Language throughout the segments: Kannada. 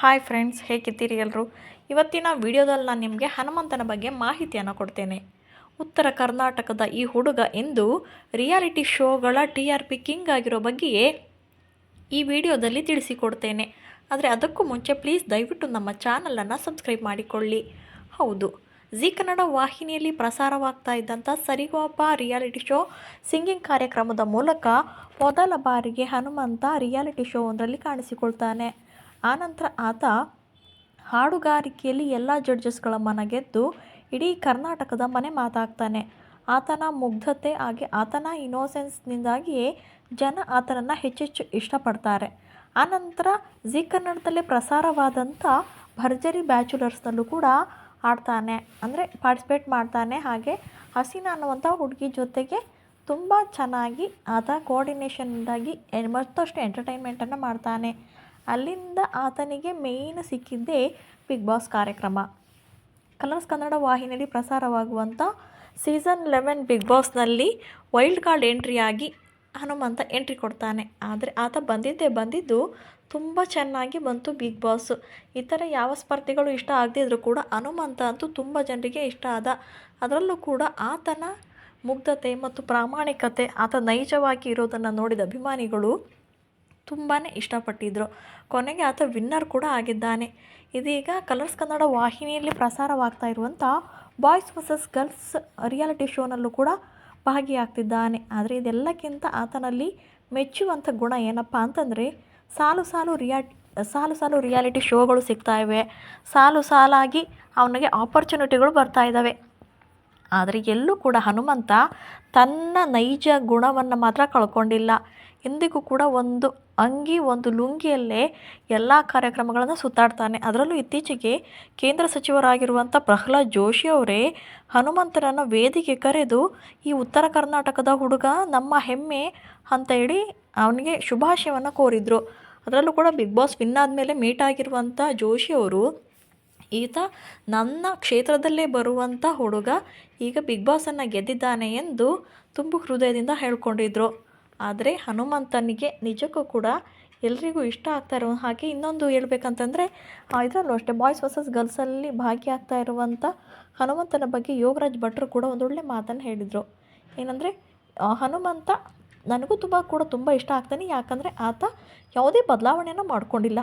ಹಾಯ್ ಫ್ರೆಂಡ್ಸ್ ಹೇಗಿದ್ದೀರಿ ಎಲ್ಲರೂ ಇವತ್ತಿನ ವಿಡಿಯೋದಲ್ಲಿ ನಾನು ನಿಮಗೆ ಹನುಮಂತನ ಬಗ್ಗೆ ಮಾಹಿತಿಯನ್ನು ಕೊಡ್ತೇನೆ. ಉತ್ತರ ಕರ್ನಾಟಕದ ಈ ಹುಡುಗ ಎಂದು ರಿಯಾಲಿಟಿ ಶೋಗಳ ಟಿ ಆರ್ ಪಿ ಕಿಂಗ್ ಆಗಿರೋ ಬಗ್ಗೆಯೇ ಈ ವಿಡಿಯೋದಲ್ಲಿ ತಿಳಿಸಿಕೊಡ್ತೇನೆ. ಆದರೆ ಅದಕ್ಕೂ ಮುಂಚೆ ಪ್ಲೀಸ್ ದಯವಿಟ್ಟು ನಮ್ಮ ಚಾನಲನ್ನು ಸಬ್ಸ್ಕ್ರೈಬ್ ಮಾಡಿಕೊಳ್ಳಿ. ಹೌದು ಜಿ ಕನ್ನಡ ವಾಹಿನಿಯಲ್ಲಿ ಪ್ರಸಾರವಾಗ್ತಾ ಇದ್ದಂಥ ಸರಿಗೋಪ ರಿಯಾಲಿಟಿ ಶೋ ಸಿಂಗಿಂಗ್ ಕಾರ್ಯಕ್ರಮದ ಮೂಲಕ ಮೊದಲ ಬಾರಿಗೆ ಹನುಮಂತ ರಿಯಾಲಿಟಿ ಶೋ ಒಂದರಲ್ಲಿ ಕಾಣಿಸಿಕೊಳ್ತಾನೆ. ಆನಂತರ ಆತ ಹಾಡುಗಾರಿಕೆಯಲ್ಲಿ ಎಲ್ಲ ಜಡ್ಜಸ್ಗಳ ಮನ ಗೆದ್ದು ಇಡೀ ಕರ್ನಾಟಕದ ಮನೆ ಮಾತಾಗ್ತಾನೆ. ಆತನ ಮುಗ್ಧತೆ ಹಾಗೆ ಆತನ ಇನ್ನೋಸೆನ್ಸ್ನಿಂದಾಗಿಯೇ ಜನ ಆತನನ್ನು ಹೆಚ್ಚೆಚ್ಚು ಇಷ್ಟಪಡ್ತಾರೆ. ಆನಂತರ ಜಿ ಕನ್ನಡದಲ್ಲೇ ಪ್ರಸಾರವಾದಂಥ ಭರ್ಜರಿ ಬ್ಯಾಚುಲರ್ಸ್ನಲ್ಲೂ ಕೂಡ ಆಡ್ತಾನೆ. ಅಂದರೆ ಪಾರ್ಟಿಸಿಪೇಟ್ ಮಾಡ್ತಾನೆ. ಹಾಗೆ ಹಸೀನಾ ಅನ್ನುವಂಥ ಹುಡುಗಿ ಜೊತೆಗೆ ತುಂಬ ಚೆನ್ನಾಗಿ ಆತ ಕೋಆರ್ಡಿನೇಷನ್ನಿಂದಾಗಿ ಮತ್ತಷ್ಟು ಎಂಟರ್ಟೈನ್ಮೆಂಟನ್ನು ಮಾಡ್ತಾನೆ. ಅಲ್ಲಿಂದ ಆತನಿಗೆ ಮೇಯ್ನ್ ಸಿಕ್ಕಿದ್ದೇ ಬಿಗ್ ಬಾಸ್ ಕಾರ್ಯಕ್ರಮ. ಕಲರ್ಸ್ ಕನ್ನಡ ವಾಹಿನಿಯಲ್ಲಿ ಪ್ರಸಾರವಾಗುವಂಥ ಸೀಸನ್ ಲೆವೆನ್ ಬಿಗ್ ಬಾಸ್ನಲ್ಲಿ ವೈಲ್ಡ್ ಕಾರ್ಡ್ ಎಂಟ್ರಿಯಾಗಿ ಹನುಮಂತ ಎಂಟ್ರಿ ಕೊಡ್ತಾನೆ. ಆದರೆ ಆತ ಬಂದಿದ್ದೇ ಬಂದಿದ್ದು ತುಂಬ ಚೆನ್ನಾಗಿ ಬಂತು ಬಿಗ್ ಬಾಸ್. ಇತರ ಯಾವ ಸ್ಪರ್ಧಿಗಳು ಇಷ್ಟ ಆಗದಿದ್ರು ಕೂಡ ಹನುಮಂತ ಅಂತೂ ತುಂಬ ಜನರಿಗೆ ಇಷ್ಟ ಆದ. ಅದರಲ್ಲೂ ಕೂಡ ಆತನ ಮುಗ್ಧತೆ ಮತ್ತು ಪ್ರಾಮಾಣಿಕತೆ, ಆತ ನೈಜವಾಗಿ ಇರೋದನ್ನು ನೋಡಿದ ಅಭಿಮಾನಿಗಳು ತುಂಬಾ ಇಷ್ಟಪಟ್ಟಿದ್ದರು ಕೊನೆಗೆ ಆತ ವಿನ್ನರ್ ಕೂಡ ಆಗಿದ್ದಾನೆ. ಇದೀಗ ಕಲರ್ಸ್ ಕನ್ನಡ ವಾಹಿನಿಯಲ್ಲಿ ಪ್ರಸಾರವಾಗ್ತಾ ಇರುವಂಥ ಬಾಯ್ಸ್ ವರ್ಸಸ್ ಗರ್ಲ್ಸ್ ರಿಯಾಲಿಟಿ ಶೋನಲ್ಲೂ ಕೂಡ ಭಾಗಿಯಾಗ್ತಿದ್ದಾನೆ. ಆದರೆ ಇದೆಲ್ಲಕ್ಕಿಂತ ಆತನಲ್ಲಿ ಮೆಚ್ಚುವಂಥ ಗುಣ ಏನಪ್ಪ ಅಂತಂದರೆ ಸಾಲು ಸಾಲು ರಿಯಾ, ಸಾಲು ಸಾಲು ರಿಯಾಲಿಟಿ ಶೋಗಳು ಸಿಗ್ತಾ ಇವೆ. ಸಾಲು ಸಾಲಾಗಿ ಅವನಿಗೆ ಆಪರ್ಚುನಿಟಿಗಳು ಬರ್ತಾ ಇದ್ದಾವೆ ಆದರೆ ಎಲ್ಲೂ ಕೂಡ ಹನುಮಂತ ತನ್ನ ನೈಜ ಗುಣವನ್ನು ಮಾತ್ರ ಕಳ್ಕೊಂಡಿಲ್ಲ. ಎಂದಿಗೂ ಕೂಡ ಒಂದು ಅಂಗಿ, ಒಂದು ಲುಂಗಿಯಲ್ಲೇ ಎಲ್ಲ ಕಾರ್ಯಕ್ರಮಗಳನ್ನು ಸುತ್ತಾಡ್ತಾನೆ. ಅದರಲ್ಲೂ ಇತ್ತೀಚೆಗೆ ಕೇಂದ್ರ ಸಚಿವರಾಗಿರುವಂಥ ಪ್ರಹ್ಲಾದ್ ಜೋಶಿ ಅವರೇ ಹನುಮಂತನನ್ನು ವೇದಿಕೆ ಕರೆದು ಈ ಉತ್ತರ ಕರ್ನಾಟಕದ ಹುಡುಗ ನಮ್ಮ ಹೆಮ್ಮೆ ಅಂತ ಹೇಳಿ ಅವನಿಗೆ ಶುಭಾಶಯವನ್ನು ಕೋರಿದರು. ಅದರಲ್ಲೂ ಕೂಡ ಬಿಗ್ ಬಾಸ್ ವಿನ್ ಆದಮೇಲೆ ಮೀಟ್ ಆಗಿರುವಂಥ ಜೋಶಿ ಅವರು ಈತ ನನ್ನ ಕ್ಷೇತ್ರದಲ್ಲೇ ಬರುವಂಥ ಹುಡುಗ ಈಗ ಬಿಗ್ ಬಾಸನ್ನು ಗೆದ್ದಿದ್ದಾನೆ ಎಂದು ತುಂಬು ಹೃದಯದಿಂದ ಹೇಳ್ಕೊಂಡಿದ್ರು. ಆದರೆ ಹನುಮಂತನಿಗೆ ನಿಜಕ್ಕೂ ಕೂಡ ಎಲ್ರಿಗೂ ಇಷ್ಟ ಆಗ್ತಾ ಇರೋ ಹಾಗೆ ಇನ್ನೊಂದು ಹೇಳ್ಬೇಕಂತಂದರೆ ಇದರಲ್ಲೂ ಅಷ್ಟೇ ಬಾಯ್ಸ್ ವರ್ಸಸ್ ಗರ್ಲ್ಸಲ್ಲಿ ಭಾಗಿಯಾಗ್ತಾ ಇರುವಂಥ ಹನುಮಂತನ ಬಗ್ಗೆ ಯೋಗರಾಜ್ ಭಟ್ರು ಕೂಡ ಒಂದೊಳ್ಳೆ ಮಾತನ್ನು ಹೇಳಿದರು. ಏನಂದರೆ ಹನುಮಂತ ನನಗೂ ತುಂಬ ಕೂಡ ತುಂಬ ಇಷ್ಟ ಆಗ್ತಾನೆ, ಯಾಕಂದರೆ ಆತ ಯಾವುದೇ ಬದಲಾವಣೆಯನ್ನು ಮಾಡ್ಕೊಂಡಿಲ್ಲ.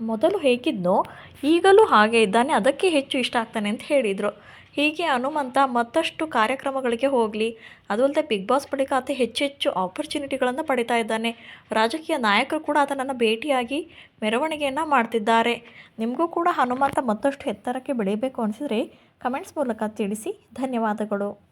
ಮೊದಲು ಹೇಗಿದ್ನೋ ಈಗಲೂ ಹಾಗೆ ಇದ್ದಾನೆ, ಅದಕ್ಕೆ ಹೆಚ್ಚು ಇಷ್ಟ ಆಗ್ತಾನೆ ಅಂತ ಹೇಳಿದರು. ಹೀಗೆ ಹನುಮಂತ ಮತ್ತಷ್ಟು ಕಾರ್ಯಕ್ರಮಗಳಿಗೆ ಹೋಗಲಿ, ಅದು ಅಲ್ಲದೆ ಬಿಗ್ ಬಾಸ್ ಬಳಿಕ ಆತ ಹೆಚ್ಚೆಚ್ಚು ಆಪರ್ಚುನಿಟಿಗಳನ್ನು ಪಡಿತಾ ಇದ್ದಾನೆ. ರಾಜಕೀಯ ನಾಯಕರು ಕೂಡ ಆತನನ್ನು ಭೇಟಿಯಾಗಿ ಮೆರವಣಿಗೆಯನ್ನು ಮಾಡ್ತಿದ್ದಾರೆ. ನಿಮಗೂ ಕೂಡ ಹನುಮಂತ ಮತ್ತಷ್ಟು ಎತ್ತರಕ್ಕೆ ಬೆಳೀಬೇಕು ಅನಿಸಿದರೆ, ಕಮೆಂಟ್ಸ್ ಮೂಲಕ ತಿಳಿಸಿ. ಧನ್ಯವಾದಗಳು.